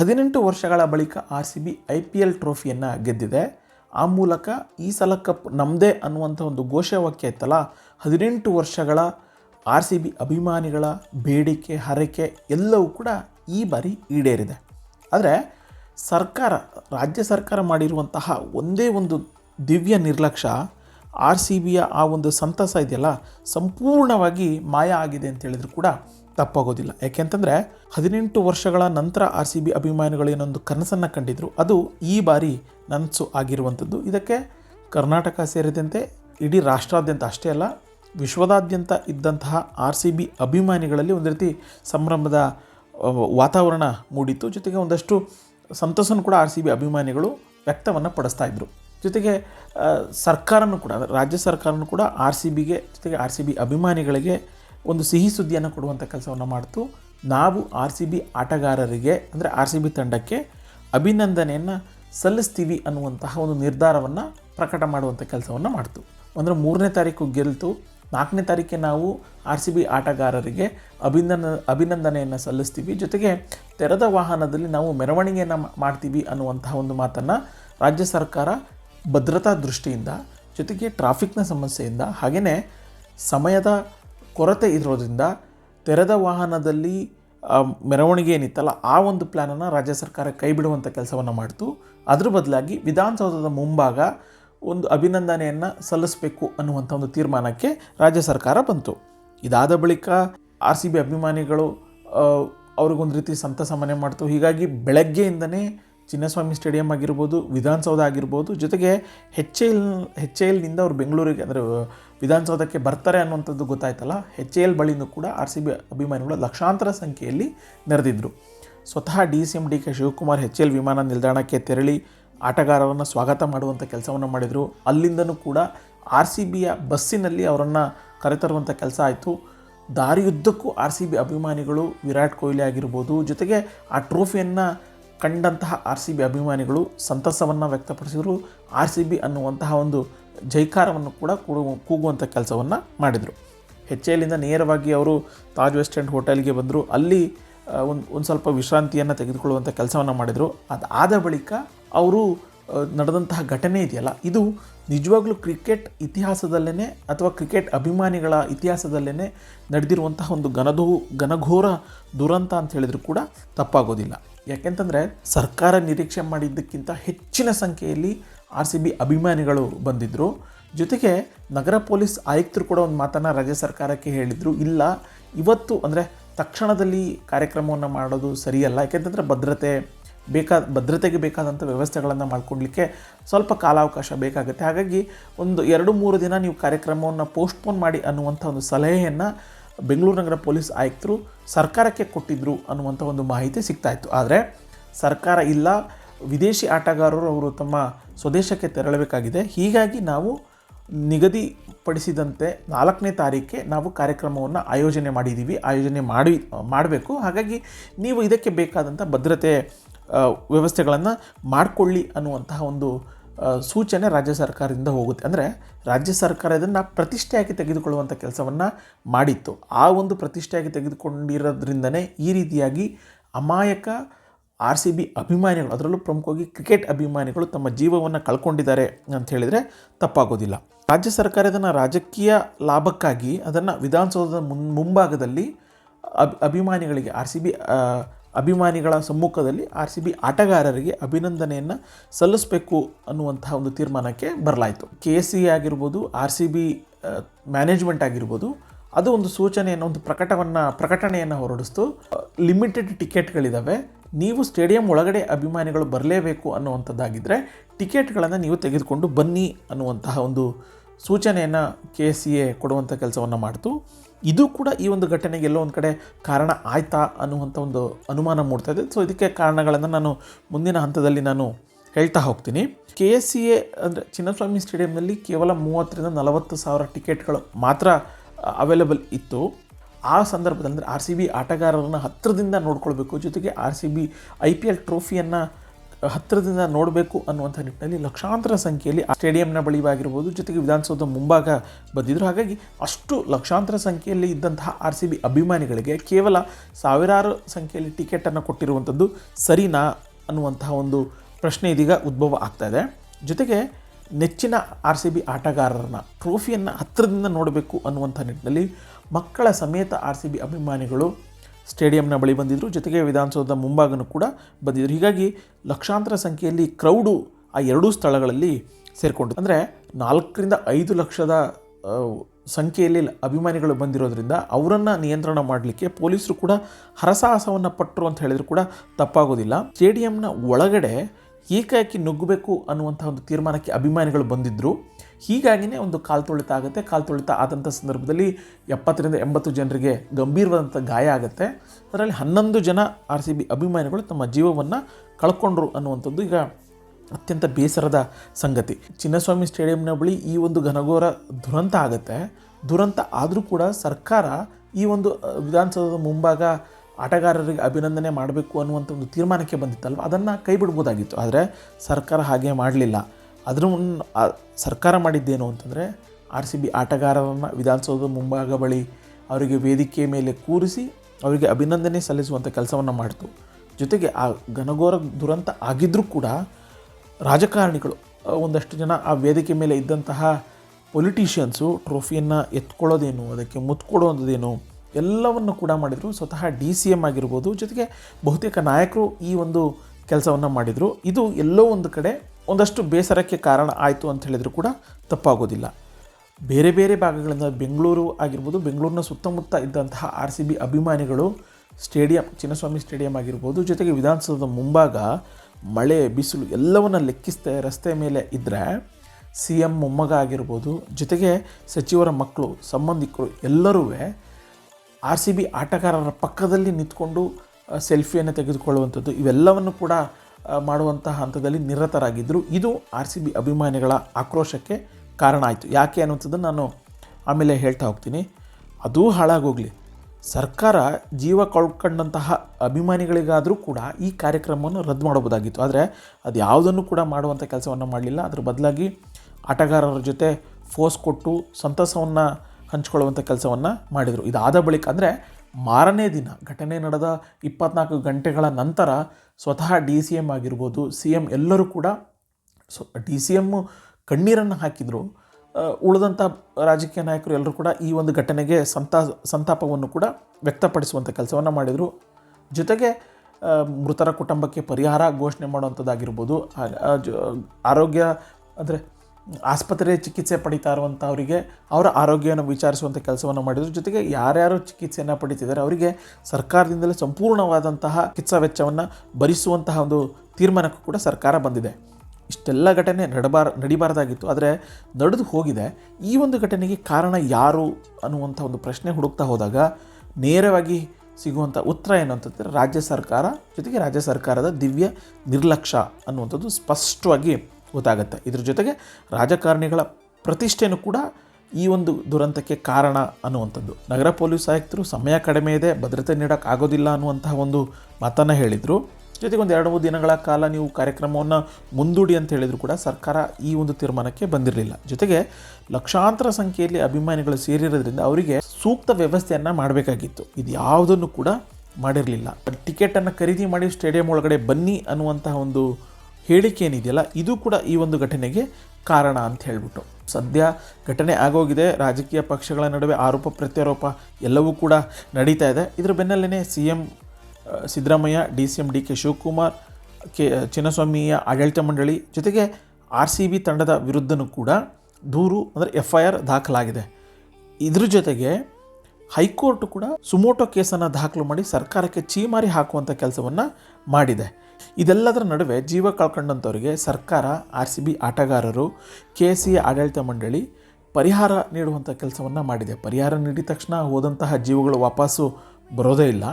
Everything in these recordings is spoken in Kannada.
ಹದಿನೆಂಟು ವರ್ಷಗಳ ಬಳಿಕ R C B I P L ಟ್ರೋಫಿಯನ್ನು ಗೆದ್ದಿದೆ. ಆ ಮೂಲಕ ಈ ಸಲ ಕಪ್ ನಮ್ಮದೇ ಅನ್ನುವಂಥ ಒಂದು ಘೋಷವಾಕ್ಯ ಇತ್ತಲ್ಲ, ಹದಿನೆಂಟು ವರ್ಷಗಳ ಆರ್ ಸಿ ಬಿ ಅಭಿಮಾನಿಗಳ ಬೇಡಿಕೆ, ಹರಕೆ ಎಲ್ಲವೂ ಕೂಡ ಈ ಬಾರಿ ಈಡೇರಿದೆ. ಆದರೆ ಸರ್ಕಾರ, ರಾಜ್ಯ ಸರ್ಕಾರ ಮಾಡಿರುವಂತಹ ಒಂದೇ ಒಂದು ದಿವ್ಯ ನಿರ್ಲಕ್ಷ್ಯ ಆರ್ ಸಿ ಬಿಯ ಆ ಒಂದು ಸಂತಸ ಇದೆಯಲ್ಲ, ಸಂಪೂರ್ಣವಾಗಿ ಮಾಯ ಆಗಿದೆ ಅಂತ ಹೇಳಿದ್ರು ಕೂಡ ತಪ್ಪಾಗೋದಿಲ್ಲ. ಯಾಕೆಂತಂದರೆ ಹದಿನೆಂಟು ವರ್ಷಗಳ ನಂತರ ಆರ್ ಸಿ ಬಿ ಅಭಿಮಾನಿಗಳು ಏನೊಂದು ಕನಸನ್ನು ಕಂಡಿದ್ರು, ಅದು ಈ ಬಾರಿ ನನಸು ಆಗಿರುವಂಥದ್ದು. ಇದಕ್ಕೆ ಕರ್ನಾಟಕ ಸೇರಿದಂತೆ ಇಡೀ ರಾಷ್ಟ್ರಾದ್ಯಂತ ಅಷ್ಟೇ ಅಲ್ಲ, ವಿಶ್ವದಾದ್ಯಂತ ಇದ್ದಂತಹ ಆರ್ ಸಿ ಬಿ ಅಭಿಮಾನಿಗಳಲ್ಲಿ ಒಂದು ರೀತಿ ಸಂಭ್ರಮದ ವಾತಾವರಣ ಮೂಡಿತ್ತು. ಜೊತೆಗೆ ಒಂದಷ್ಟು ಸಂತಸವನ್ನು ಕೂಡ ಆರ್ ಸಿ ಬಿ ಅಭಿಮಾನಿಗಳು ವ್ಯಕ್ತವನ್ನು ಪಡಿಸ್ತಾ ಇದ್ದರು ಜೊತೆಗೆ ಸರ್ಕಾರನೂ ಕೂಡ, ರಾಜ್ಯ ಸರ್ಕಾರನೂ ಕೂಡ ಆರ್ ಸಿ ಬಿಗೆ, ಜೊತೆಗೆ ಆರ್ ಸಿ ಬಿ ಅಭಿಮಾನಿಗಳಿಗೆ ಒಂದು ಸಿಹಿ ಸುದ್ದಿಯನ್ನು ಕೊಡುವಂಥ ಕೆಲಸವನ್ನು ಮಾಡ್ತು. ನಾವು ಆರ್ ಸಿ ಬಿ ಆಟಗಾರರಿಗೆ, ಅಂದರೆ ಆರ್ ಸಿ ಬಿ ತಂಡಕ್ಕೆ ಅಭಿನಂದನೆಯನ್ನು ಸಲ್ಲಿಸ್ತೀವಿ ಅನ್ನುವಂತಹ ಒಂದು ನಿರ್ಧಾರವನ್ನು ಪ್ರಕಟ ಮಾಡುವಂಥ ಕೆಲಸವನ್ನು ಮಾಡ್ತು. ಅಂದರೆ ಮೂರನೇ ತಾರೀಕು ಗೆಲ್ತು. ನಾಲ್ಕನೇ ತಾರೀಕಿಗೆ ನಾವು ಆರ್ ಸಿ ಬಿ ಆಟಗಾರರಿಗೆ ಅಭಿನಂದನ ಅಭಿನಂದನೆಯನ್ನು ಸಲ್ಲಿಸ್ತೀವಿ. ಜೊತೆಗೆ ತೆರೆದ ವಾಹನದಲ್ಲಿ ನಾವು ಮೆರವಣಿಗೆಯನ್ನು ಮಾಡ್ತೀವಿ ಅನ್ನುವಂತಹ ಒಂದು ಮಾತನ್ನು ರಾಜ್ಯ ಸರ್ಕಾರ ಭದ್ರತಾ ದೃಷ್ಟಿಯಿಂದ, ಜೊತೆಗೆ ಟ್ರಾಫಿಕ್ನ ಸಮಸ್ಯೆಯಿಂದ ಹಾಗೆಯೇ ಸಮಯದ ಕೊರತೆ ಇರೋದ್ರಿಂದ ತೆರೆದ ವಾಹನದಲ್ಲಿ ಮೆರವಣಿಗೆ ಏನಿತ್ತಲ್ಲ, ಆ ಒಂದು ಪ್ಲ್ಯಾನನ್ನು ರಾಜ್ಯ ಸರ್ಕಾರ ಕೈ ಬಿಡುವಂಥ ಕೆಲಸವನ್ನು ಮಾಡ್ತು. ಅದ್ರ ಬದಲಾಗಿ ವಿಧಾನಸೌಧದ ಮುಂಭಾಗ ಒಂದು ಅಭಿನಂದನೆಯನ್ನು ಸಲ್ಲಿಸಬೇಕು ಅನ್ನುವಂಥ ಒಂದು ತೀರ್ಮಾನಕ್ಕೆ ರಾಜ್ಯ ಸರ್ಕಾರ ಬಂತು. ಇದಾದ ಬಳಿಕ ಆರ್ ಸಿ ಬಿ ಅಭಿಮಾನಿಗಳು ಅವ್ರಿಗೊಂದು ರೀತಿ ಸಂತಸ ಮನೆ ಮಾಡ್ತು. ಹೀಗಾಗಿ ಬೆಳಗ್ಗೆಯಿಂದನೇ ಚಿನ್ನಸ್ವಾಮಿ ಸ್ಟೇಡಿಯಂ ಆಗಿರ್ಬೋದು, ವಿಧಾನಸೌಧ ಆಗಿರ್ಬೋದು, ಜೊತೆಗೆ ಹೆಚ್ ಎಲ್ ಹೆಚ್ ಎಲ್ನಿಂದ ಅವ್ರು ಬೆಂಗಳೂರಿಗೆ ಅಂದರೆ ವಿಧಾನಸೌಧಕ್ಕೆ ಬರ್ತಾರೆ ಅನ್ನುವಂಥದ್ದು ಗೊತ್ತಾಯ್ತಲ್ಲ ಹೆಚ್ ಎಲ್ ಕೂಡ ಆರ್ ಸಿ ಬಿ ಅಭಿಮಾನಿಗಳು ಲಕ್ಷಾಂತರ ಸಂಖ್ಯೆಯಲ್ಲಿ ನೆರೆದಿದ್ದರು ಸ್ವತಃ D C M D K Shivakumar H L ವಿಮಾನ ನಿಲ್ದಾಣಕ್ಕೆ ತೆರಳಿ ಆಟಗಾರರನ್ನು ಸ್ವಾಗತ ಮಾಡುವಂಥ ಕೆಲಸವನ್ನು ಮಾಡಿದರು. ಅಲ್ಲಿಂದನೂ ಕೂಡ ಆರ್ ಸಿ ಬಿಯ ಬಸ್ಸಿನಲ್ಲಿ ಅವರನ್ನು ಕರೆತರುವಂಥ ಕೆಲಸ ಆಯಿತು. ದಾರಿಯುದ್ದಕ್ಕೂ ಆರ್ ಸಿ ಬಿ ಅಭಿಮಾನಿಗಳು ವಿರಾಟ್ ಕೊಹ್ಲಿ ಆಗಿರ್ಬೋದು, ಜೊತೆಗೆ ಆ ಟ್ರೋಫಿಯನ್ನು ಕಂಡಂತಹ ಆರ್ ಸಿ ಬಿ ಅಭಿಮಾನಿಗಳು ಸಂತಸವನ್ನು ವ್ಯಕ್ತಪಡಿಸಿದರು. ಆರ್ ಸಿ ಬಿ ಅನ್ನುವಂತಹ ಒಂದು ಜೈಕಾರವನ್ನು ಕೂಡ ಕೂಗುವಂಥ ಕೆಲಸವನ್ನು ಮಾಡಿದರು. ಎಲ್ಲಿಂದ ನೇರವಾಗಿ ಅವರು ತಾಜ್ ವೆಸ್ಟ್ ಎಂಡ್ ಹೋಟೆಲ್ಗೆ ಬಂದರು. ಅಲ್ಲಿ ಒಂದು ಒಂದು ಸ್ವಲ್ಪ ವಿಶ್ರಾಂತಿಯನ್ನು ತೆಗೆದುಕೊಳ್ಳುವಂಥ ಕೆಲಸವನ್ನು ಮಾಡಿದರು. ಅದಾದ ಬಳಿಕ ಅವರು ನಡೆದಂತಹ ಘಟನೆ ಇದೆಯಲ್ಲ, ಇದು ನಿಜವಾಗ್ಲೂ ಕ್ರಿಕೆಟ್ ಇತಿಹಾಸದಲ್ಲೇ ಅಥವಾ ಕ್ರಿಕೆಟ್ ಅಭಿಮಾನಿಗಳ ಇತಿಹಾಸದಲ್ಲೇ ನಡೆದಿರುವಂತಹ ಒಂದು ಘನದೋ, ಘನಘೋರ ದುರಂತ ಅಂತ ಹೇಳಿದರೂ ಕೂಡ ತಪ್ಪಾಗೋದಿಲ್ಲ. ಯಾಕೆಂತಂದರೆ ಸರ್ಕಾರ ನಿರೀಕ್ಷೆ ಮಾಡಿದ್ದಕ್ಕಿಂತ ಹೆಚ್ಚಿನ ಸಂಖ್ಯೆಯಲ್ಲಿ ಆರ್ ಸಿ ಬಿ ಅಭಿಮಾನಿಗಳು ಬಂದಿದ್ದರು ಜೊತೆಗೆ ನಗರ ಪೊಲೀಸ್ ಆಯುಕ್ತರು ಕೂಡ ಒಂದು ಮಾತನ್ನು ರಾಜ್ಯ ಸರ್ಕಾರಕ್ಕೆ ಹೇಳಿದರು. ಇಲ್ಲ, ಇವತ್ತು ಅಂದರೆ ತಕ್ಷಣದಲ್ಲಿ ಕಾರ್ಯಕ್ರಮವನ್ನು ಮಾಡೋದು ಸರಿಯಲ್ಲ. ಯಾಕೆಂತಂದರೆ ಭದ್ರತೆ ಬೇಕಾದ ಭದ್ರತೆಗೆ ಬೇಕಾದಂಥ ವ್ಯವಸ್ಥೆಗಳನ್ನು ಮಾಡ್ಕೊಡ್ಲಿಕ್ಕೆ ಸ್ವಲ್ಪ ಕಾಲಾವಕಾಶ ಬೇಕಾಗುತ್ತೆ. ಹಾಗಾಗಿ ಒಂದು ಎರಡು ಮೂರು ದಿನ ನೀವು ಕಾರ್ಯಕ್ರಮವನ್ನು ಪೋಸ್ಟ್ಪೋನ್ ಮಾಡಿ ಅನ್ನುವಂಥ ಒಂದು ಸಲಹೆಯನ್ನು ಬೆಂಗಳೂರು ನಗರ ಪೊಲೀಸ್ ಆಯುಕ್ತರು ಸರ್ಕಾರಕ್ಕೆ ಕೊಟ್ಟಿದ್ದರು ಅನ್ನುವಂಥ ಒಂದು ಮಾಹಿತಿ ಸಿಗ್ತಾ ಇತ್ತು. ಆದರೆ ಸರ್ಕಾರ ಇಲ್ಲ, ವಿದೇಶಿ ಆಟಗಾರರು ಅವರು ತಮ್ಮ ಸ್ವದೇಶಕ್ಕೆ ತೆರಳಬೇಕಾಗಿದೆ. ಹೀಗಾಗಿ ನಾವು ನಿಗದಿಪಡಿಸಿದಂತೆ ನಾಲ್ಕನೇ ತಾರೀಕೆ ನಾವು ಕಾರ್ಯಕ್ರಮವನ್ನು ಆಯೋಜನೆ ಮಾಡಿದ್ದೀವಿ ಆಯೋಜನೆ ಮಾಡಿ, ಮಾಡಬೇಕು. ಹಾಗಾಗಿ ನೀವು ಇದಕ್ಕೆ ಬೇಕಾದಂಥ ಭದ್ರತೆ ವ್ಯವಸ್ಥೆಗಳನ್ನು ಮಾಡಿಕೊಳ್ಳಿ ಅನ್ನುವಂತಹ ಒಂದು ಸೂಚನೆ ರಾಜ್ಯ ಸರ್ಕಾರದಿಂದ ಹೋಗುತ್ತೆ. ಅಂದರೆ ರಾಜ್ಯ ಸರ್ಕಾರ ಇದನ್ನು ಪ್ರತಿಷ್ಠೆಯಾಗಿ ತೆಗೆದುಕೊಳ್ಳುವಂಥ ಕೆಲಸವನ್ನು ಮಾಡಿತ್ತು. ಆ ಒಂದು ಪ್ರತಿಷ್ಠೆಯಾಗಿ ತೆಗೆದುಕೊಂಡಿರೋದ್ರಿಂದನೇ ಈ ರೀತಿಯಾಗಿ ಅಮಾಯಕ ಆರ್ ಸಿ ಬಿ ಅಭಿಮಾನಿಗಳು, ಅದರಲ್ಲೂ ಪ್ರಮುಖವಾಗಿ ಕ್ರಿಕೆಟ್ ಅಭಿಮಾನಿಗಳು ತಮ್ಮ ಜೀವವನ್ನು ಕಳ್ಕೊಂಡಿದ್ದಾರೆ ಅಂತ ಹೇಳಿದರೆ ತಪ್ಪಾಗೋದಿಲ್ಲ. ರಾಜ್ಯ ಸರ್ಕಾರ ಇದನ್ನು ರಾಜಕೀಯ ಲಾಭಕ್ಕಾಗಿ ಅದನ್ನು ವಿಧಾನಸೌಧದ ಮುನ್, ಮುಂಭಾಗದಲ್ಲಿ ಅಬ್, ಅಭಿಮಾನಿಗಳಿಗೆ, ಆರ್ ಸಿ ಬಿ ಅಭಿಮಾನಿಗಳ ಸಮ್ಮುಖದಲ್ಲಿ ಆರ್ ಸಿ ಬಿ ಆಟಗಾರರಿಗೆ ಅಭಿನಂದನೆಯನ್ನು ಸಲ್ಲಿಸಬೇಕು ಅನ್ನುವಂತಹ ಒಂದು ತೀರ್ಮಾನಕ್ಕೆ ಬರಲಾಯಿತು. ಕೆ ಎಸ್ ಸಿ ಆಗಿರ್ಬೋದು, ಆರ್ ಸಿ ಬಿ ಮ್ಯಾನೇಜ್ಮೆಂಟ್ ಆಗಿರ್ಬೋದು, ಅದು ಒಂದು ಸೂಚನೆಯನ್ನು, ಒಂದು ಪ್ರಕಟವನ್ನು, ಪ್ರಕಟಣೆಯನ್ನು ಹೊರಡಿಸ್ತು. ಲಿಮಿಟೆಡ್ ಟಿಕೆಟ್ಗಳಿದ್ದಾವೆ ನೀವು ಸ್ಟೇಡಿಯಂ ಒಳಗಡೆ ಅಭಿಮಾನಿಗಳು ಬರಲೇಬೇಕು ಅನ್ನುವಂಥದ್ದಾಗಿದ್ದರೆ ಟಿಕೆಟ್ಗಳನ್ನು ನೀವು ತೆಗೆದುಕೊಂಡು ಬನ್ನಿ ಅನ್ನುವಂತಹ ಒಂದು ಸೂಚನೆಯನ್ನು ಕೆ ಎಸ್ ಸಿ ಎ ಕೊಡುವಂಥ ಕೆಲಸವನ್ನು ಮಾಡ್ತು. ಇದು ಕೂಡ ಈ ಒಂದು ಘಟನೆಗೆ ಎಲ್ಲೋ ಒಂದು ಕಡೆ ಕಾರಣ ಆಯ್ತಾ ಅನ್ನುವಂಥ ಒಂದು ಅನುಮಾನ ಮೂಡ್ತಾ ಇದೆ. ಸೊ ಇದಕ್ಕೆ ಕಾರಣಗಳನ್ನು ನಾನು ಮುಂದಿನ ಹಂತದಲ್ಲಿ ನಾನು ಹೇಳ್ತಾ ಹೋಗ್ತೀನಿ. ಕೆ ಎಸ್ ಸಿ ಎ ಅಂದರೆ ಚಿನ್ನಸ್ವಾಮಿ ಸ್ಟೇಡಿಯಂನಲ್ಲಿ ಕೇವಲ ಮೂವತ್ತರಿಂದ ನಲವತ್ತು ಸಾವಿರ ಟಿಕೆಟ್ಗಳು ಮಾತ್ರ ಅವೈಲೇಬಲ್ ಇತ್ತು. ಆ ಸಂದರ್ಭದಲ್ಲಿ ಅಂದರೆ ಆರ್ ಸಿ ಬಿ ಆಟಗಾರರನ್ನು ಹತ್ತಿರದಿಂದ ನೋಡ್ಕೊಳ್ಬೇಕು. ಜೊತೆಗೆ R C B I P L ಟ್ರೋಫಿಯನ್ನು ಹತ್ತಿರದಿಂದ ನೋಡಬೇಕು ಅನ್ನುವಂಥ ನಿಟ್ಟಿನಲ್ಲಿ ಲಕ್ಷಾಂತರ ಸಂಖ್ಯೆಯಲ್ಲಿ ಆ ಸ್ಟೇಡಿಯಂನ ಬಳಿ ಆಗಿರ್ಬೋದು ಜೊತೆಗೆ ವಿಧಾನಸೌಧ ಮುಂಭಾಗ ಬಂದಿದ್ದರು ಹಾಗಾಗಿ ಅಷ್ಟು ಲಕ್ಷಾಂತರ ಸಂಖ್ಯೆಯಲ್ಲಿ ಇದ್ದಂತಹ ಆರ್ ಸಿ ಬಿ ಅಭಿಮಾನಿಗಳಿಗೆ ಕೇವಲ ಸಾವಿರಾರು ಸಂಖ್ಯೆಯಲ್ಲಿ ಟಿಕೆಟನ್ನು ಕೊಟ್ಟಿರುವಂಥದ್ದು ಸರಿನಾ ಅನ್ನುವಂತಹ ಒಂದು ಪ್ರಶ್ನೆ ಇದೀಗ ಉದ್ಭವ ಆಗ್ತಾ ಇದೆ. ಜೊತೆಗೆ ನೆಚ್ಚಿನ ಆರ್ ಸಿ ಬಿ ಆಟಗಾರರನ್ನ, ಟ್ರೋಫಿಯನ್ನು ಹತ್ತಿರದಿಂದ ನೋಡಬೇಕು ಅನ್ನುವಂಥ ನಿಟ್ಟಿನಲ್ಲಿ ಮಕ್ಕಳ ಸಮೇತ ಆರ್ ಸಿ ಬಿ ಅಭಿಮಾನಿಗಳು ಸ್ಟೇಡಿಯಂನ ಬಳಿ ಬಂದಿದ್ದರು ಜೊತೆಗೆ ವಿಧಾನಸೌಧದ ಮುಂಭಾಗನೂ ಕೂಡ ಬಂದಿದ್ದರು ಹೀಗಾಗಿ ಲಕ್ಷಾಂತರ ಸಂಖ್ಯೆಯಲ್ಲಿ ಕ್ರೌಡು ಆ ಎರಡೂ ಸ್ಥಳಗಳಲ್ಲಿ ಸೇರಿಕೊಂಡು ಅಂದರೆ ನಾಲ್ಕರಿಂದ ಐದು ಲಕ್ಷದ ಸಂಖ್ಯೆಯಲ್ಲಿ ಅಭಿಮಾನಿಗಳು ಬಂದಿರೋದ್ರಿಂದ ಅವರನ್ನು ನಿಯಂತ್ರಣ ಮಾಡಲಿಕ್ಕೆ ಪೊಲೀಸರು ಕೂಡ ಹರಸಾಹಸವನ್ನು ಪಟ್ಟರು ಅಂತ ಹೇಳಿದ್ರು ಕೂಡ ತಪ್ಪಾಗೋದಿಲ್ಲ. ಸ್ಟೇಡಿಯಂನ ಒಳಗಡೆ ಏಕಾಏಕಿ ನುಗ್ಗಬೇಕು ಅನ್ನುವಂಥ ಒಂದು ತೀರ್ಮಾನಕ್ಕೆ ಅಭಿಮಾನಿಗಳು ಬಂದಿದ್ದರು ಹೀಗಾಗಿನೇ ಒಂದು ಕಾಲು ತುಳಿತ ಆಗುತ್ತೆ. ಕಾಲು ತುಳಿತ ಆದಂಥ ಸಂದರ್ಭದಲ್ಲಿ ಎಪ್ಪತ್ತರಿಂದ ಎಂಬತ್ತು ಜನರಿಗೆ ಗಂಭೀರವಾದಂಥ ಗಾಯ ಆಗುತ್ತೆ. ಅದರಲ್ಲಿ ಹನ್ನೊಂದು ಜನ ಆರ್ ಸಿ ಬಿ ಅಭಿಮಾನಿಗಳು ತಮ್ಮ ಜೀವವನ್ನು ಕಳ್ಕೊಂಡ್ರು ಅನ್ನುವಂಥದ್ದು ಈಗ ಅತ್ಯಂತ ಬೇಸರದ ಸಂಗತಿ. ಚಿನ್ನಸ್ವಾಮಿ ಸ್ಟೇಡಿಯಂನ ಬಳಿ ಈ ಒಂದು ಘನಘೋರ ದುರಂತ ಆಗುತ್ತೆ. ದುರಂತ ಆದರೂ ಕೂಡ ಸರ್ಕಾರ ಈ ಒಂದು ವಿಧಾನಸೌಧದ ಮುಂಭಾಗ ಆಟಗಾರರಿಗೆ ಅಭಿನಂದನೆ ಮಾಡಬೇಕು ಅನ್ನುವಂಥ ಒಂದು ತೀರ್ಮಾನಕ್ಕೆ ಬಂದಿತ್ತಲ್ವ? ಅದನ್ನು ಕೈ ಬಿಡ್ಬೋದಾಗಿತ್ತು. ಆದರೆ ಸರ್ಕಾರ ಹಾಗೆ ಮಾಡಲಿಲ್ಲ. ಅದ್ರ ಸರ್ಕಾರ ಮಾಡಿದ್ದೇನು ಅಂತಂದರೆ ಆರ್ ಸಿ ಬಿ ಆಟಗಾರರನ್ನು ವಿಧಾನಸೌಧದ ಮುಂಭಾಗ ಬಳಿ ಅವರಿಗೆ ವೇದಿಕೆ ಮೇಲೆ ಕೂರಿಸಿ ಅವರಿಗೆ ಅಭಿನಂದನೆ ಸಲ್ಲಿಸುವಂಥ ಕೆಲಸವನ್ನು ಮಾಡಿತು. ಜೊತೆಗೆ ಆ ಘನಘೋರ ದುರಂತ ಆಗಿದ್ದರೂ ಕೂಡ ರಾಜಕಾರಣಿಗಳು ಒಂದಷ್ಟು ಜನ ಆ ವೇದಿಕೆ ಮೇಲೆ ಇದ್ದಂತಹ ಪೊಲಿಟಿಷಿಯನ್ಸು ಟ್ರೋಫಿಯನ್ನು ಎತ್ಕೊಳ್ಳೋದೇನು, ಅದಕ್ಕೆ ಮುತ್ತು ಕೊಡೋದೇನು ಎಲ್ಲವನ್ನು ಕೂಡ ಮಾಡಿದರು. ಸ್ವತಃ ಡಿ ಸಿ ಎಂ ಆಗಿರ್ಬೋದು, ಜೊತೆಗೆ ಬಹುತೇಕ ನಾಯಕರು ಈ ಒಂದು ಕೆಲಸವನ್ನು ಮಾಡಿದರು. ಇದು ಎಲ್ಲೋ ಒಂದು ಕಡೆ ಒಂದಷ್ಟು ಬೇಸರಕ್ಕೆ ಕಾರಣ ಆಯಿತು ಅಂತ ಹೇಳಿದರೂ ಕೂಡ ತಪ್ಪಾಗೋದಿಲ್ಲ. ಬೇರೆ ಬೇರೆ ಭಾಗಗಳಿಂದ ಬೆಂಗಳೂರು ಆಗಿರ್ಬೋದು, ಬೆಂಗಳೂರಿನ ಸುತ್ತಮುತ್ತ ಇದ್ದಂತಹ ಆರ್ ಸಿ ಬಿ ಅಭಿಮಾನಿಗಳು ಸ್ಟೇಡಿಯಂ, ಚಿನ್ನಸ್ವಾಮಿ ಸ್ಟೇಡಿಯಂ ಆಗಿರ್ಬೋದು, ಜೊತೆಗೆ ವಿಧಾನಸೌಧದ ಮುಂಭಾಗ ಮಳೆ, ಬಿಸಿಲು ಎಲ್ಲವನ್ನ ಲೆಕ್ಕಿಸ್ತೇ ರಸ್ತೆ ಮೇಲೆ ಇದ್ದರೆ ಸಿ ಎಂ ಮೊಮ್ಮಗ ಆಗಿರ್ಬೋದು, ಜೊತೆಗೆ ಸಚಿವರ ಮಕ್ಕಳು, ಸಂಬಂಧಿಕರು ಎಲ್ಲರೂ ಆರ್ ಸಿ ಬಿ ಆಟಗಾರರ ಪಕ್ಕದಲ್ಲಿ ನಿಂತ್ಕೊಂಡು ಸೆಲ್ಫಿಯನ್ನು ತೆಗೆದುಕೊಳ್ಳುವಂಥದ್ದು ಇವೆಲ್ಲವನ್ನು ಕೂಡ ಮಾಡುವಂತಹ ಹಂತದಲ್ಲಿ ನಿರತರಾಗಿದ್ದರು ಇದು ಆರ್ ಸಿ ಬಿ ಅಭಿಮಾನಿಗಳ ಆಕ್ರೋಶಕ್ಕೆ ಕಾರಣ ಆಯಿತು. ಯಾಕೆ ಅನ್ನುವಂಥದ್ದನ್ನು ನಾನು ಆಮೇಲೆ ಹೇಳ್ತಾ ಹೋಗ್ತೀನಿ. ಅದೂ ಹಾಳಾಗೋಗಲಿ. ಸರ್ಕಾರ ಜೀವ ಕಳ್ಕೊಂಡಂತಹ ಅಭಿಮಾನಿಗಳಿಗಾದರೂ ಕೂಡ ಈ ಕಾರ್ಯಕ್ರಮವನ್ನು ರದ್ದು ಮಾಡಬಹುದಾಗಿತ್ತು. ಆದರೆ ಅದು ಯಾವುದನ್ನು ಕೂಡ ಮಾಡುವಂಥ ಕೆಲಸವನ್ನು ಮಾಡಲಿಲ್ಲ. ಅದರ ಬದಲಾಗಿ ಆಟಗಾರರ ಜೊತೆ ಫೋರ್ಸ್ ಕೊಟ್ಟು ಸಂತಸವನ್ನು ಹಂಚ್ಕೊಳ್ಳುವಂಥ ಕೆಲಸವನ್ನು ಮಾಡಿದರು. ಇದಾದ ಬಳಿಕ ಅಂದರೆ ಮಾರನೇ ದಿನ ಘಟನೆ ನಡೆದ ಇಪ್ಪತ್ನಾಲ್ಕು ಗಂಟೆಗಳ ನಂತರ ಸ್ವತಃ ಡಿ ಸಿ ಎಂ ಆಗಿರ್ಬೋದು ಸಿ ಎಂ ಎಲ್ಲರೂ ಕೂಡ ಸೊ ಡಿ ಸಿ ಎಮ್ಮು ಕಣ್ಣೀರನ್ನು ಹಾಕಿದರು. ಉಳಿದಂಥ ರಾಜಕೀಯ ನಾಯಕರು ಎಲ್ಲರೂ ಕೂಡ ಈ ಒಂದು ಘಟನೆಗೆ ಸಂತಾ, ಸಂತಾಪವನ್ನು ಕೂಡ ವ್ಯಕ್ತಪಡಿಸುವಂಥ ಕೆಲಸವನ್ನು ಮಾಡಿದರು. ಜೊತೆಗೆ ಮೃತರ ಕುಟುಂಬಕ್ಕೆ ಪರಿಹಾರ ಘೋಷಣೆ ಮಾಡುವಂಥದ್ದಾಗಿರ್ಬೋದು. ಆರೋಗ್ಯ, ಅಂದರೆ ಆಸ್ಪತ್ರೆ ಚಿಕಿತ್ಸೆ ಪಡಿತಾ ಇರುವಂಥವರಿಗೆ ಅವರ ಆರೋಗ್ಯವನ್ನು ವಿಚಾರಿಸುವಂಥ ಕೆಲಸವನ್ನು ಮಾಡಿದರು. ಜೊತೆಗೆ ಯಾರ್ಯಾರು ಚಿಕಿತ್ಸೆಯನ್ನು ಪಡಿತಿದ್ದಾರೆ, ಅವರಿಗೆ ಸರ್ಕಾರದಿಂದಲೇ ಸಂಪೂರ್ಣವಾದಂತಹ ಚಿಕಿತ್ಸಾ ವೆಚ್ಚವನ್ನು ಭರಿಸುವಂತಹ ಒಂದು ತೀರ್ಮಾನಕ್ಕೂ ಕೂಡ ಸರ್ಕಾರ ಬಂದಿದೆ. ಇಷ್ಟೆಲ್ಲ ಘಟನೆ ನಡಬಾರ, ನಡಿಬಾರ್ದಾಗಿತ್ತು. ಆದರೆ ನಡೆದು ಹೋಗಿದೆ. ಈ ಒಂದು ಘಟನೆಗೆ ಕಾರಣ ಯಾರು ಅನ್ನುವಂಥ ಒಂದು ಪ್ರಶ್ನೆ ಹುಡುಕ್ತಾ ಹೋದಾಗ ನೇರವಾಗಿ ಸಿಗುವಂಥ ಉತ್ತರ ಏನು ಅಂತಂದರೆ ರಾಜ್ಯ ಸರ್ಕಾರ, ಜೊತೆಗೆ ರಾಜ್ಯ ಸರ್ಕಾರದ ದಿವ್ಯ ನಿರ್ಲಕ್ಷ್ಯ ಅನ್ನುವಂಥದ್ದು ಸ್ಪಷ್ಟವಾಗಿ ಗೊತ್ತಾಗುತ್ತೆ. ಇದ್ರ ಜೊತೆಗೆ ರಾಜಕಾರಣಿಗಳ ಪ್ರತಿಷ್ಠೆನೂ ಕೂಡ ಈ ಒಂದು ದುರಂತಕ್ಕೆ ಕಾರಣ ಅನ್ನುವಂಥದ್ದು. ನಗರ ಪೊಲೀಸ್ ಆಯುಕ್ತರು ಸಮಯ ಕಡಿಮೆ ಇದೆ, ಭದ್ರತೆ ನೀಡೋಕ್ಕಾಗೋದಿಲ್ಲ ಅನ್ನುವಂತಹ ಒಂದು ಮಾತನ್ನು ಹೇಳಿದರು. ಜೊತೆಗೆ ಒಂದು ಎರಡು ಮೂರು ದಿನಗಳ ಕಾಲ ನೀವು ಕಾರ್ಯಕ್ರಮವನ್ನು ಮುಂದೂಡಿ ಅಂತ ಹೇಳಿದರೂ ಕೂಡ ಸರ್ಕಾರ ಈ ಒಂದು ತೀರ್ಮಾನಕ್ಕೆ ಬಂದಿರಲಿಲ್ಲ. ಜೊತೆಗೆ ಲಕ್ಷಾಂತರ ಸಂಖ್ಯೆಯಲ್ಲಿ ಅಭಿಮಾನಿಗಳು ಸೇರಿರೋದ್ರಿಂದ ಅವರಿಗೆ ಸೂಕ್ತ ವ್ಯವಸ್ಥೆಯನ್ನು ಮಾಡಬೇಕಾಗಿತ್ತು. ಇದು ಯಾವುದನ್ನು ಕೂಡ ಮಾಡಿರಲಿಲ್ಲ. ಟಿಕೆಟನ್ನು ಖರೀದಿ ಮಾಡಿ ಸ್ಟೇಡಿಯಂ ಒಳಗಡೆ ಬನ್ನಿ ಅನ್ನುವಂತಹ ಒಂದು ಹೇಳಿಕೆ ಏನಿದೆಯಲ್ಲ ಇದು ಕೂಡ ಈ ಒಂದು ಘಟನೆಗೆ ಕಾರಣ ಅಂತ ಹೇಳ್ಬಿಟ್ಟು. ಸದ್ಯ ಘಟನೆ ಆಗೋಗಿದೆ, ರಾಜಕೀಯ ಪಕ್ಷಗಳ ನಡುವೆ ಆರೋಪ ಪ್ರತ್ಯಾರೋಪ ಎಲ್ಲವೂ ಕೂಡ ನಡೀತಾ ಇದೆ. ಇದರ ಬೆನ್ನಲ್ಲೇ C M Siddaramaiah, D C M D K Shivakumar, K ಚಿನ್ನಸ್ವಾಮಿಯ ಆಡಳಿತ ಮಂಡಳಿ ಜೊತೆಗೆ ಆರ್ ಸಿ ಬಿ ತಂಡದ ವಿರುದ್ಧನೂ ಕೂಡ ದೂರು, ಅಂದರೆ ಎಫ್ ಐ ಆರ್ ದಾಖಲಾಗಿದೆ. ಇದ್ರ ಜೊತೆಗೆ ಹೈಕೋರ್ಟ್ ಕೂಡ ಸುಮೋಟೋ ಕೇಸನ್ನು ದಾಖಲು ಮಾಡಿ ಸರ್ಕಾರಕ್ಕೆ ಚೀಮಾರಿ ಹಾಕುವಂಥ ಕೆಲಸವನ್ನು ಮಾಡಿದೆ. ಇದೆಲ್ಲದರ ನಡುವೆ ಜೀವ ಕಳ್ಕೊಂಡಂಥವರಿಗೆ ಸರ್ಕಾರ, ಆರ್ ಸಿ ಬಿ ಆಟಗಾರರು, ಕೆ ಸಿ ಆಡಳಿತ ಮಂಡಳಿ ಪರಿಹಾರ ನೀಡುವಂಥ ಕೆಲಸವನ್ನು ಮಾಡಿದೆ. ಪರಿಹಾರ ನೀಡಿದ ತಕ್ಷಣ ಹೋದಂತಹ ಜೀವಗಳು ವಾಪಸ್ಸು ಬರೋದೇ ಇಲ್ಲ.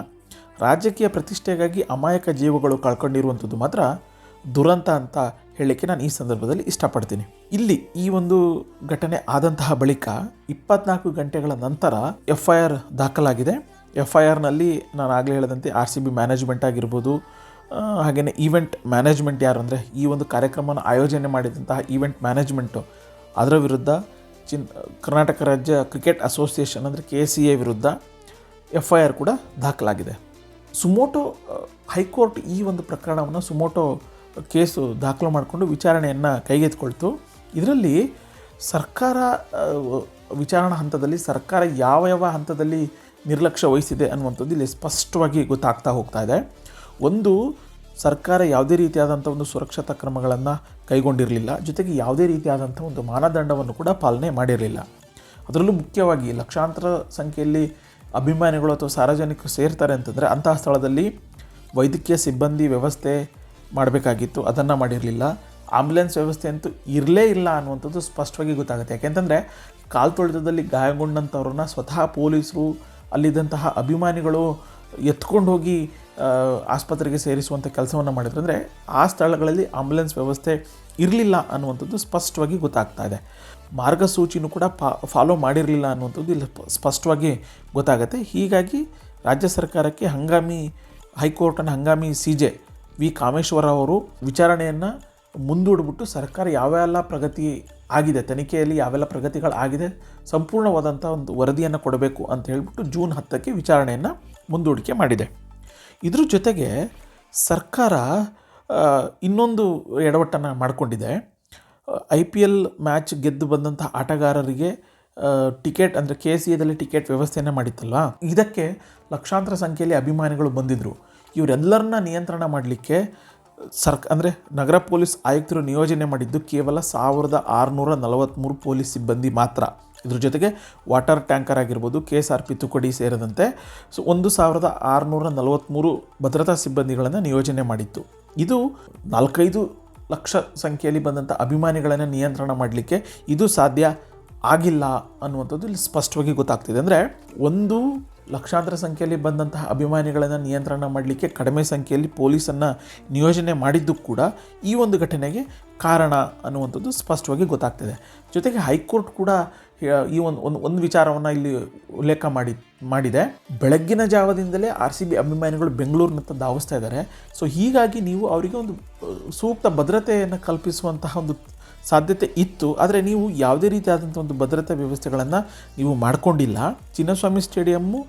ರಾಜಕೀಯ ಪ್ರತಿಷ್ಠೆಗಾಗಿ ಅಮಾಯಕ ಜೀವಗಳು ಕಳ್ಕೊಂಡಿರುವಂಥದ್ದು ಮಾತ್ರ ದುರಂತ ಅಂತ ಹೇಳಲಿಕ್ಕೆ ನಾನು ಈ ಸಂದರ್ಭದಲ್ಲಿ ಇಷ್ಟಪಡ್ತೀನಿ. ಇಲ್ಲಿ ಈ ಒಂದು ಘಟನೆ ಆದಂತಹ ಬಳಿಕ ಇಪ್ಪತ್ನಾಲ್ಕು ಗಂಟೆಗಳ ನಂತರ ಎಫ್ ಐ ಆರ್ ದಾಖಲಾಗಿದೆ. ಎಫ್ ಐ ಆರ್ನಲ್ಲಿ ನಾನು ಆಗಲೇ ಹೇಳಿದಂತೆ ಆರ್ ಸಿ ಬಿ ಮ್ಯಾನೇಜ್ಮೆಂಟ್ ಆಗಿರ್ಬೋದು ಹಾಗೆಯೇ ಈವೆಂಟ್ ಮ್ಯಾನೇಜ್ಮೆಂಟ್ ಯಾರು ಅಂದರೆ ಈ ಒಂದು ಕಾರ್ಯಕ್ರಮವನ್ನು ಆಯೋಜನೆ ಮಾಡಿದಂತಹ ಈವೆಂಟ್ ಮ್ಯಾನೇಜ್ಮೆಂಟು. ಅದರ ವಿರುದ್ಧ ಚಿನ್, ಕರ್ನಾಟಕ ರಾಜ್ಯ ಕ್ರಿಕೆಟ್ ಅಸೋಸಿಯೇಷನ್ ಅಂದರೆ ಕೆ ಸಿ ಎ ವಿರುದ್ಧ ಎಫ್ ಐ ಆರ್ ಕೂಡ ದಾಖಲಾಗಿದೆ. ಸುಮೋಟೋ ಹೈಕೋರ್ಟ್ ಈ ಒಂದು ಪ್ರಕರಣವನ್ನು ಸುಮೋಟೋ ಕೇಸು ದಾಖಲು ಮಾಡಿಕೊಂಡು ವಿಚಾರಣೆಯನ್ನು ಕೈಗೆತ್ತಿಕೊಳ್ತು. ಇದರಲ್ಲಿ ಸರ್ಕಾರ ವಿಚಾರಣಾ ಹಂತದಲ್ಲಿ ಸರ್ಕಾರ ಯಾವ ಯಾವ ಹಂತದಲ್ಲಿ ನಿರ್ಲಕ್ಷ್ಯ ವಹಿಸಿದೆ ಅನ್ನುವಂಥದ್ದು ಇಲ್ಲಿ ಸ್ಪಷ್ಟವಾಗಿ ಗೊತ್ತಾಗ್ತಾ ಹೋಗ್ತಾ ಇದೆ. ಒಂದು, ಸರ್ಕಾರ ಯಾವುದೇ ರೀತಿಯಾದಂಥ ಒಂದು ಸುರಕ್ಷತಾ ಕ್ರಮಗಳನ್ನು ಕೈಗೊಂಡಿರಲಿಲ್ಲ. ಜೊತೆಗೆ ಯಾವುದೇ ರೀತಿಯಾದಂಥ ಒಂದು ಮಾನದಂಡವನ್ನು ಕೂಡ ಪಾಲನೆ ಮಾಡಿರಲಿಲ್ಲ. ಅದರಲ್ಲೂ ಮುಖ್ಯವಾಗಿ ಲಕ್ಷಾಂತರ ಸಂಖ್ಯೆಯಲ್ಲಿ ಅಭಿಮಾನಿಗಳು ಅಥವಾ ಸಾರ್ವಜನಿಕರು ಸೇರ್ತಾರೆ ಅಂತಂದರೆ ಅಂತಹ ಸ್ಥಳದಲ್ಲಿ ವೈದ್ಯಕೀಯ ಸಿಬ್ಬಂದಿ ವ್ಯವಸ್ಥೆ ಮಾಡಬೇಕಾಗಿತ್ತು, ಅದನ್ನು ಮಾಡಿರಲಿಲ್ಲ. ಆಂಬ್ಯುಲೆನ್ಸ್ ವ್ಯವಸ್ಥೆ ಅಂತೂ ಇರಲೇ ಇಲ್ಲ ಅನ್ನುವಂಥದ್ದು ಸ್ಪಷ್ಟವಾಗಿ ಗೊತ್ತಾಗುತ್ತೆ. ಯಾಕೆಂತಂದರೆ ಕಾಲ್ತೊಳೆತದಲ್ಲಿ ಗಾಯಗೊಂಡಂಥವ್ರನ್ನ ಸ್ವತಃ ಪೊಲೀಸರು, ಅಲ್ಲಿದ್ದಂತಹ ಅಭಿಮಾನಿಗಳು ಎತ್ಕೊಂಡು ಹೋಗಿ ಆಸ್ಪತ್ರೆಗೆ ಸೇರಿಸುವಂಥ ಕೆಲಸವನ್ನು ಮಾಡಿದ್ರು. ಅಂದರೆ, ಆ ಸ್ಥಳಗಳಲ್ಲಿ ಆಂಬ್ಯುಲೆನ್ಸ್ ವ್ಯವಸ್ಥೆ ಇರಲಿಲ್ಲ ಅನ್ನುವಂಥದ್ದು ಸ್ಪಷ್ಟವಾಗಿ ಗೊತ್ತಾಗ್ತಾ ಇದೆ. ಮಾರ್ಗಸೂಚಿನೂ ಕೂಡ ಪಾ ಫಾಲೋ ಮಾಡಿರಲಿಲ್ಲ ಅನ್ನುವಂಥದ್ದು ಇಲ್ಲಿ ಸ್ಪ- ಸ್ಪಷ್ಟವಾಗಿ ಗೊತ್ತಾಗುತ್ತೆ. ಹೀಗಾಗಿ, ರಾಜ್ಯ ಸರ್ಕಾರಕ್ಕೆ ಹಂಗಾಮಿ ಹೈಕೋರ್ಟನ್ನು ಹಂಗಾಮಿ ಸಿ ಜೆ ವಿ ಕಾಮೇಶ್ವರ ಅವರು ವಿಚಾರಣೆಯನ್ನು ಮುಂದೂಡಿಬಿಟ್ಟು ಸರ್ಕಾರ ಯಾವೆಲ್ಲ ಪ್ರಗತಿ ಆಗಿದೆ, ತನಿಖೆಯಲ್ಲಿ ಯಾವೆಲ್ಲ ಪ್ರಗತಿಗಳಾಗಿದೆ ಸಂಪೂರ್ಣವಾದಂಥ ಒಂದು ವರದಿಯನ್ನು ಕೊಡಬೇಕು ಅಂತ ಹೇಳಿಬಿಟ್ಟು ಜೂನ್ ಹತ್ತಕ್ಕೆ ವಿಚಾರಣೆಯನ್ನು ಮುಂದೂಡಿಕೆ ಮಾಡಿದೆ. ಇದ್ರ ಜೊತೆಗೆ ಸರ್ಕಾರ ಇನ್ನೊಂದು ಎಡವಟ್ಟನ್ನು ಮಾಡಿಕೊಂಡಿದೆ. ಐ ಪಿ ಎಲ್ ಮ್ಯಾಚ್ ಗೆದ್ದು ಬಂದಂಥ ಆಟಗಾರರಿಗೆ ಟಿಕೆಟ್ ಅಂದರೆ ಕೆ ಸಿ ಎದಲ್ಲಿ ಟಿಕೆಟ್ ವ್ಯವಸ್ಥೆಯನ್ನು ಮಾಡಿತ್ತಲ್ವ? ಇದಕ್ಕೆ ಲಕ್ಷಾಂತರ ಸಂಖ್ಯೆಯಲ್ಲಿ ಅಭಿಮಾನಿಗಳು ಬಂದಿದ್ದರು ಇವರೆಲ್ಲರನ್ನ ನಿಯಂತ್ರಣ ಮಾಡಲಿಕ್ಕೆ ಸರ್ಕ, ಅಂದರೆ ನಗರ ಪೊಲೀಸ್ ಆಯುಕ್ತರು ನಿಯೋಜನೆ ಮಾಡಿದ್ದು ಕೇವಲ ಸಾವಿರದ ಆರುನೂರ ನಲವತ್ತ್ಮೂರು ಪೊಲೀಸ್ ಸಿಬ್ಬಂದಿ ಮಾತ್ರ. ಇದ್ರ ಜೊತೆಗೆ ವಾಟರ್ ಟ್ಯಾಂಕರ್ ಆಗಿರ್ಬೋದು ಕೆ ಎಸ್ ಆರ್ ಪಿ ತುಕಡಿ ಸೇರಿದಂತೆ ಸೊ ಒಂದು ಸಾವಿರದ ಆರುನೂರ ನಲವತ್ತ್ಮೂರು ಭದ್ರತಾ ಸಿಬ್ಬಂದಿಗಳನ್ನು ನಿಯೋಜನೆ ಮಾಡಿತ್ತು. ಇದು ನಾಲ್ಕೈದು ಲಕ್ಷ ಸಂಖ್ಯೆಯಲ್ಲಿ ಬಂದಂಥ ಅಭಿಮಾನಿಗಳನ್ನು ನಿಯಂತ್ರಣ ಮಾಡಲಿಕ್ಕೆ ಇದು ಸಾಧ್ಯ ಆಗಿಲ್ಲ ಅನ್ನುವಂಥದ್ದು ಇಲ್ಲಿ ಸ್ಪಷ್ಟವಾಗಿ ಗೊತ್ತಾಗ್ತಿದೆ. ಅಂದರೆ ಒಂದು ಲಕ್ಷಾಂತರ ಸಂಖ್ಯೆಯಲ್ಲಿ ಬಂದಂತಹ ಅಭಿಮಾನಿಗಳನ್ನು ನಿಯಂತ್ರಣ ಮಾಡಲಿಕ್ಕೆ ಕಡಿಮೆ ಸಂಖ್ಯೆಯಲ್ಲಿ ಪೊಲೀಸನ್ನು ನಿಯೋಜನೆ ಮಾಡಿದ್ದು ಕೂಡ ಈ ಒಂದು ಘಟನೆಗೆ ಕಾರಣ ಅನ್ನುವಂಥದ್ದು ಸ್ಪಷ್ಟವಾಗಿ ಗೊತ್ತಾಗ್ತಿದೆ. ಜೊತೆಗೆ ಹೈಕೋರ್ಟ್ ಕೂಡ ಈ ಒಂದು ಒಂದು ಒಂದು ವಿಚಾರವನ್ನು ಇಲ್ಲಿ ಉಲ್ಲೇಖ ಮಾಡಿ, ಮಾಡಿದೆ. ಬೆಳಗ್ಗಿನ ಜಾವದಿಂದಲೇ ಆರ್ ಸಿ ಬಿ ಅಭಿಮಾನಿಗಳು ಬೆಂಗಳೂರಿನತ್ತ ಧಾವಿಸ್ತಾ ಇದ್ದಾರೆ. ಸೊ ಹೀಗಾಗಿ ನೀವು ಅವರಿಗೆ ಒಂದು ಸೂಕ್ತ ಭದ್ರತೆಯನ್ನು ಕಲ್ಪಿಸುವಂತಹ ಒಂದು ಸಾಧ್ಯತೆ ಇತ್ತು. ಆದರೆ ನೀವು ಯಾವುದೇ ರೀತಿಯಾದಂಥ ಒಂದು ಭದ್ರತಾ ವ್ಯವಸ್ಥೆಗಳನ್ನು ನೀವು ಮಾಡಿಕೊಂಡಿಲ್ಲ. ಚಿನ್ನಸ್ವಾಮಿ ಸ್ಟೇಡಿಯಮ್ಮು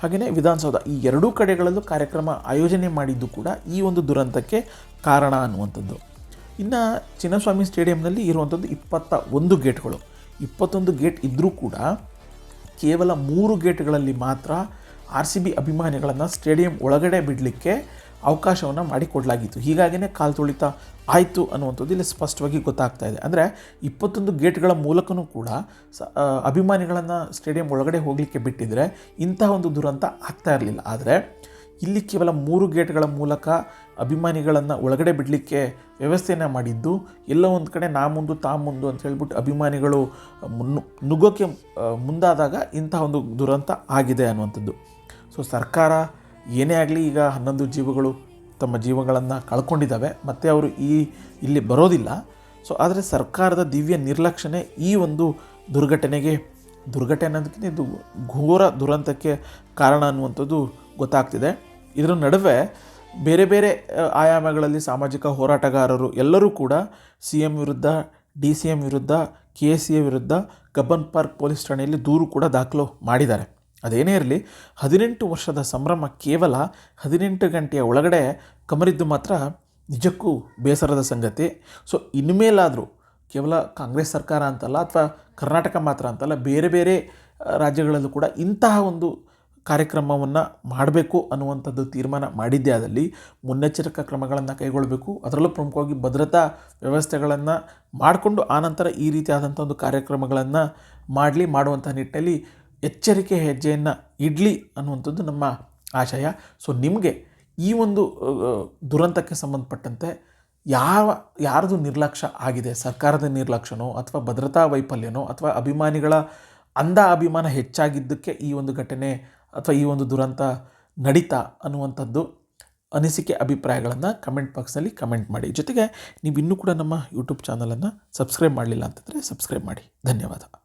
ಹಾಗೆಯೇ ವಿಧಾನಸೌಧ ಈ ಎರಡೂ ಕಡೆಗಳಲ್ಲೂ ಕಾರ್ಯಕ್ರಮ ಆಯೋಜನೆ ಮಾಡಿದ್ದು ಕೂಡ ಈ ಒಂದು ದುರಂತಕ್ಕೆ ಕಾರಣ ಅನ್ನುವಂಥದ್ದು. ಇನ್ನು ಚಿನ್ನಸ್ವಾಮಿ ಸ್ಟೇಡಿಯಂನಲ್ಲಿ ಇರುವಂಥದ್ದು ಇಪ್ಪತ್ತ ಒಂದು ಗೇಟ್ಗಳು. ಇಪ್ಪತ್ತೊಂದು ಗೇಟ್ ಇದ್ದರೂ ಕೂಡ ಕೇವಲ ಮೂರು ಗೇಟ್ಗಳಲ್ಲಿ ಮಾತ್ರ ಆರ್ ಸಿ ಬಿ ಅಭಿಮಾನಿಗಳನ್ನು ಸ್ಟೇಡಿಯಂ ಒಳಗಡೆ ಬಿಡಲಿಕ್ಕೆ ಅವಕಾಶವನ್ನು ಮಾಡಿಕೊಡಲಾಗಿತ್ತು. ಹೀಗಾಗಿಯೇ ಕಾಲು ತುಳಿತ ಆಯಿತು ಅನ್ನುವಂಥದ್ದು ಇಲ್ಲಿ ಸ್ಪಷ್ಟವಾಗಿ ಗೊತ್ತಾಗ್ತಾ ಇದೆ. ಅಂದರೆ ಇಪ್ಪತ್ತೊಂದು ಗೇಟ್ಗಳ ಮೂಲಕನೂ ಕೂಡ ಸ ಅಭಿಮಾನಿಗಳನ್ನು ಸ್ಟೇಡಿಯಂ ಒಳಗಡೆ ಹೋಗಲಿಕ್ಕೆ ಬಿಟ್ಟಿದ್ದರೆ ಇಂತಹ ಒಂದು ದುರಂತ ಆಗ್ತಾ ಇರಲಿಲ್ಲ. ಆದರೆ ಇಲ್ಲಿ ಕೇವಲ ಮೂರು ಗೇಟ್ಗಳ ಮೂಲಕ ಅಭಿಮಾನಿಗಳನ್ನು ಒಳಗಡೆ ಬಿಡಲಿಕ್ಕೆ ವ್ಯವಸ್ಥೆಯನ್ನು ಮಾಡಿದ್ದು, ಎಲ್ಲ ಒಂದು ಕಡೆ ನಾ ಮುಂದು, ತಾ ಮುಂದು ಅಂತ ಹೇಳ್ಬಿಟ್ಟು ಅಭಿಮಾನಿಗಳು ನುಗ್ಗೋಕ್ಕೆ ಮುಂದಾದಾಗ ಇಂತಹ ಒಂದು ದುರಂತ ಆಗಿದೆ ಅನ್ನುವಂಥದ್ದು. ಸೊ ಸರ್ಕಾರ ಏನೇ ಆಗಲಿ ಈಗ ಹನ್ನೊಂದು ಜೀವಗಳು ತಮ್ಮ ಜೀವಗಳನ್ನು ಕಳ್ಕೊಂಡಿದ್ದಾವೆ, ಮತ್ತು ಅವರು ಈ ಇಲ್ಲಿ ಬರೋದಿಲ್ಲ. ಸೊ ಆದರೆ ಸರ್ಕಾರದ ದಿವ್ಯ ನಿರ್ಲಕ್ಷಣೆ ಈ ಒಂದು ದುರ್ಘಟನೆಗೆ, ದುರ್ಘಟನೆ ಅನ್ನೋದಕ್ಕಿಂತ ಇದು ಘೋರ ದುರಂತಕ್ಕೆ ಕಾರಣ ಅನ್ನುವಂಥದ್ದು ಗೊತ್ತಾಗ್ತಿದೆ. ಇದರ ನಡುವೆ ಬೇರೆ ಬೇರೆ ಆಯಾಮಗಳಲ್ಲಿ ಸಾಮಾಜಿಕ ಹೋರಾಟಗಾರರು ಎಲ್ಲರೂ ಕೂಡ ಸಿ ಎಂ ವಿರುದ್ಧ, ಡಿ ಸಿ ಎಂ ವಿರುದ್ಧ, ಕೆ ಎ ಸಿ ಎ ವಿರುದ್ಧ ಕಬ್ಬನ್ ಪಾರ್ಕ್ ಪೊಲೀಸ್ ಠಾಣೆಯಲ್ಲಿ ದೂರು ಕೂಡ ದಾಖಲು ಮಾಡಿದ್ದಾರೆ. ಅದೇನೇ ಇರಲಿ, ಹದಿನೆಂಟು ವರ್ಷದ ಸಂಭ್ರಮ ಕೇವಲ ಹದಿನೆಂಟು ಗಂಟೆಯ ಒಳಗಡೆ ಕಮರಿದ್ದು ಮಾತ್ರ ನಿಜಕ್ಕೂ ಬೇಸರದ ಸಂಗತಿ. ಸೊ ಇನ್ಮೇಲಾದರೂ ಕೇವಲ ಕಾಂಗ್ರೆಸ್ ಸರ್ಕಾರ ಅಂತಲ್ಲ ಅಥವಾ ಕರ್ನಾಟಕ ಮಾತ್ರ ಅಂತಲ್ಲ, ಬೇರೆ ಬೇರೆ ರಾಜ್ಯಗಳಲ್ಲೂ ಕೂಡ ಇಂತಹ ಒಂದು ಕಾರ್ಯಕ್ರಮವನ್ನು ಮಾಡಬೇಕು ಅನ್ನುವಂಥದ್ದು ತೀರ್ಮಾನ ಮಾಡಿದ್ದೇ ಆದಲ್ಲಿ ಮುನ್ನೆಚ್ಚರಿಕಾ ಕ್ರಮಗಳನ್ನು ಕೈಗೊಳ್ಳಬೇಕು ಅದರಲ್ಲೂ ಪ್ರಮುಖವಾಗಿ ಭದ್ರತಾ ವ್ಯವಸ್ಥೆಗಳನ್ನು ಮಾಡಿಕೊಂಡು ಆನಂತರ ಈ ರೀತಿಯಾದಂಥ ಒಂದು ಕಾರ್ಯಕ್ರಮಗಳನ್ನು ಮಾಡಲಿ ಮಾಡುವಂಥ ನಿಟ್ಟಿನಲ್ಲಿ ಎಚ್ಚರಿಕೆ ಹೆಜ್ಜೆಯನ್ನು ಇಡಲಿ ಅನ್ನುವಂಥದ್ದು ನಮ್ಮ ಆಶಯ. ಸೊ ನಿಮಗೆ ಈ ಒಂದು ದುರಂತಕ್ಕೆ ಸಂಬಂಧಪಟ್ಟಂತೆ ಯಾವ, ಯಾರದು ನಿರ್ಲಕ್ಷ್ಯ ಆಗಿದೆ? ಸರ್ಕಾರದ ನಿರ್ಲಕ್ಷ್ಯನೋ ಅಥವಾ ಭದ್ರತಾ ವೈಫಲ್ಯನೋ ಅಥವಾ ಅಭಿಮಾನಿಗಳ ಅಂಧ ಅಭಿಮಾನ ಹೆಚ್ಚಾಗಿದ್ದಕ್ಕೆ ಈ ಒಂದು ಘಟನೆ ಅಥವಾ ಈ ಒಂದು ದುರಂತ ನಡೀತಾ ಅನ್ನುವಂಥದ್ದು ಅನಿಸಿಕೆ ಅಭಿಪ್ರಾಯಗಳನ್ನು ಕಮೆಂಟ್ ಬಾಕ್ಸ್ನಲ್ಲಿ ಕಮೆಂಟ್ ಮಾಡಿ. ಜೊತೆಗೆ ನೀವು ಇನ್ನೂ ಕೂಡ ನಮ್ಮ ಯೂಟ್ಯೂಬ್ ಚಾನಲನ್ನು ಸಬ್ಸ್ಕ್ರೈಬ್ ಮಾಡಲಿಲ್ಲ ಅಂತಂದರೆ ಸಬ್ಸ್ಕ್ರೈಬ್ ಮಾಡಿ. ಧನ್ಯವಾದ.